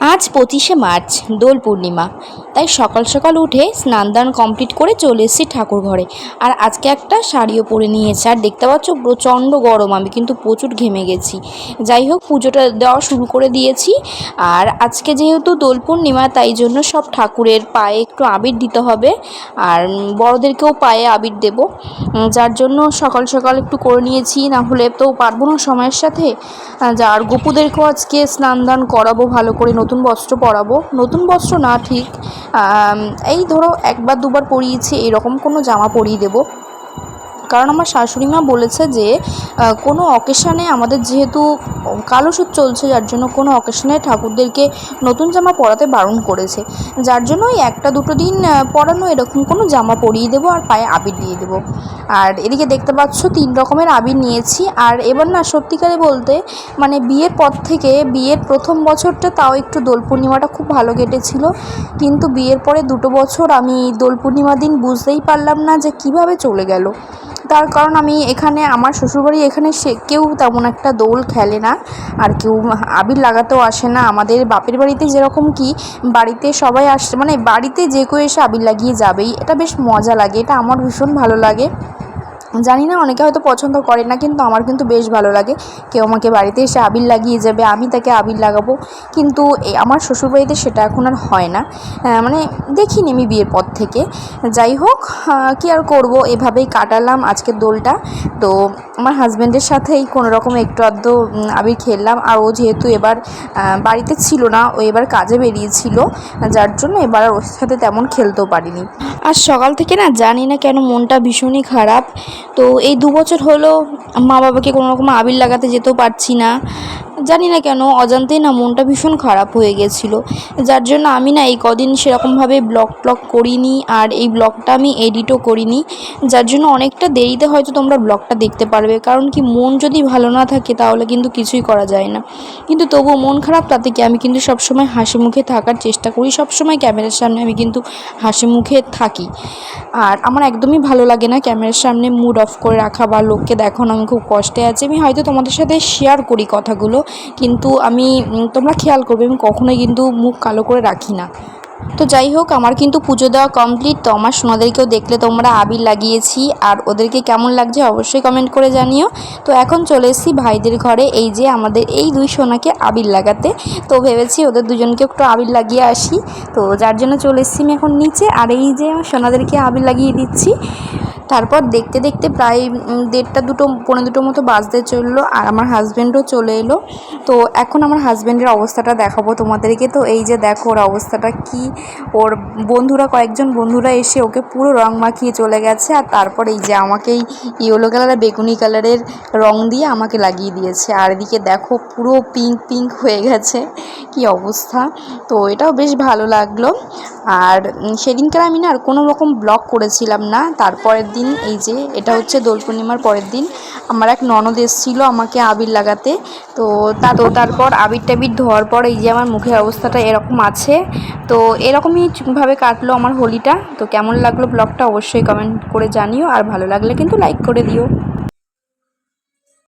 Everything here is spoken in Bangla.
আজ পঁচিশে মার্চ, দোল পূর্ণিমা। তাই সকাল সকাল উঠে স্নান দান কমপ্লিট করে চলে এসেছি ঠাকুর ঘরে। আর আজকে একটা শাড়িও পরে নিয়েছি। আর দেখতে পাচ্ছ, প্রচণ্ড গরম। আমি কিন্তু প্রচুর ঘেমে গেছি। যাই হোক, পুজোটা দেওয়া শুরু করে দিয়েছি। আর আজকে যেহেতু দোল পূর্ণিমা, তাই জন্য সব ঠাকুরের পায়ে একটু আবির দিতে হবে। আর বড়দেরকেও পায়ে আবির দেব। যার জন্য সকাল সকাল একটু করে নিয়েছি। না হলে তো পারব না সময়ের সাথে। যার গপুদেরকেও আজকে স্নান দান করাবো ভালো করে নতুন বস্ত্র পরাবো। নতুন বস্ত্র না ঠিক এই ধরো একবার দুবার পরিয়েছি এরকম কোনো জামা পরিয়ে দেবো। কারণ আমার শাশুড়ি মা বলেছে যে কোনো অকেশানে আমাদের যেহেতু কালো সুদ চলছে, যার জন্য কোনো অকেশানে ঠাকুরদেরকে নতুন জামা পরাতে বারণ করেছে। যার জন্য ওই একটা দুটো দিন পরানো এরকম কোনো জামা পরিয়ে দেবো আর পায়ে আবির দিয়ে দেবো। আর এদিকে দেখতে পাচ্ছ, তিন রকমের আবির নিয়েছি। আর এবার না, সত্যিকারে বলতে মানে বিয়ের পর থেকে, বিয়ের প্রথম বছরটা তাও একটু দোল পূর্ণিমাটা খুব ভালো কেটেছিল। কিন্তু বিয়ের পরে দুটো বছর আমি দোল পূর্ণিমা দিন বুঝতেই পারলাম না যে কীভাবে চলে গেল। তার কারণ আমি এখানে, আমার শ্বশুরবাড়ি এখানে সে কেউ তেমন একটা দোল খেলে না। আর কেউ আবির লাগাতেও আসে না। আমাদের বাপের বাড়িতে যেরকম কি, বাড়িতে সবাই আসে মানে বাড়িতে যে কেউ এসে আবির লাগিয়ে যাবেই। এটা বেশ মজা লাগে, এটা আমার ভীষণ ভালো লাগে। জানি না অনেকে হয়তো পছন্দ করে না কিন্তু আমার কিন্তু বেশ ভালো লাগে। কেউ আমাকে বাড়িতে এসে আবির লাগিয়ে যাবে আমি তাকে আবির লাগাবো। কিন্তু আমার শ্বশুরবাড়িতে সেটা এখন আর হয় না। মানে দেখিনি আমি বিয়ের পর থেকে। যাই হোক কি আর করব? এভাবেই কাটালাম আজকের দোলটা। তো আমার হাজব্যান্ডের সাথেই কোনো রকম একটু উম, আবির খেললাম। আর ও যেহেতু এবার বাড়িতে ছিল না ও এবার কাজে বেরিয়েছিল। যার জন্য এবার আর ওর সাথে তেমন খেলতেও পারিনি। আর সকাল থেকে না জানি না কেন মনটা ভীষণই খারাপ। তো এই দু বছর হলো মা বাবাকে কোনো রকম আবির লাগাতে যেতেও পারছি না। জানি না কেন, অজান্তেই না মনটা ভীষণ খারাপ হয়ে গেছিল। যার জন্য আমি না এই কদিন সেরকমভাবে ব্লগ ট্লগ করিনি আর এই ব্লগটা আমি এডিটও করিনি। যার জন্য অনেকটা দেরিতে হয়তো তোমরা ব্লগটা দেখতে পারবে, কারণ কি মন যদি ভালো না থাকে তাহলে কিন্তু কিছুই করা যায় না। কিন্তু তবুও মন খারাপ তাতে কি আমি কিন্তু সবসময় হাসি মুখে থাকার চেষ্টা করি, সবসময় ক্যামেরার সামনে আমি কিন্তু হাসি মুখে থাকি। আর আমার একদমই ভালো লাগে না ক্যামেরার সামনে মুড অফ করে রাখা বা লোককে দেখানো, আমি খুব কষ্টে আছি। আমি হয়তো তোমাদের সাথে শেয়ার করি কথাগুলো কিন্তু আমি তোমরা খেয়াল করবে, আমি কখনোই কিন্তু মুখ কালো করে রাখি না। তো যাই হোক, আমার কিন্তু পুজো দেওয়া কমপ্লিট তো আমার সোনাদেরকেও দেখলে তোমরা আবির লাগিয়েছি, আর ওদেরকে কেমন লাগছে অবশ্যই কমেন্ট করে জানিও। তো এখন চলে এসেছি ভাইদের ঘরে, এই যে আমাদের এই দুই সোনাকে আবির লাগাতে। তো ভেবেছি ওদের দুজনকে একটু আবির লাগিয়ে আসি। তো যার জন্য চলে এসেছি আমি এখন নিচে, আর এই যে সোনাদেরকে আবির লাগিয়ে দিচ্ছি। তারপর দেখতে দেখতে প্রায় দেড়টা দুটো পনেরো দুটো মতো বাজতে চলল আর আমার হাজব্যান্ডও চলে এলো। তো এখন আমার হাজব্যান্ডের অবস্থাটা দেখাবো তোমাদেরকে। তো এই যে দেখো ওর অবস্থাটা কি, ওর বন্ধুরা, কয়েকজন বন্ধুরা এসে ওকে পুরো রং মাখিয়ে চলে গেছে আর তারপর এই যে আমাকে এই ইয়েলো কালার বেগুনি কালারের রং দিয়ে আমাকে লাগিয়ে দিয়েছে। আর এদিকে দেখো পুরো পিঙ্ক পিঙ্ক হয়ে গেছে। কি অবস্থা? তো এটাও বেশ ভালো লাগল। আর সেদিনকার আমি না আর কোনো রকম ব্লগ করেছিলাম না। তারপরের দিন এই যে এটা হচ্ছে দোল পূর্ণিমার পরের দিন। আমার এক ননদ এসেছিল আমাকে আবির লাগাতে। তো তা তো তারপর আবির টাবির ধোয়ার পর এই যে আমার মুখের অবস্থাটা এরকম আছে। তো এরকমইভাবে কাটলো আমার হোলিটা। তো কেমন লাগল ব্লগটা অবশ্যই কমেন্ট করে জানিও। আর ভালো লাগলে কিন্তু লাইক করে দিও।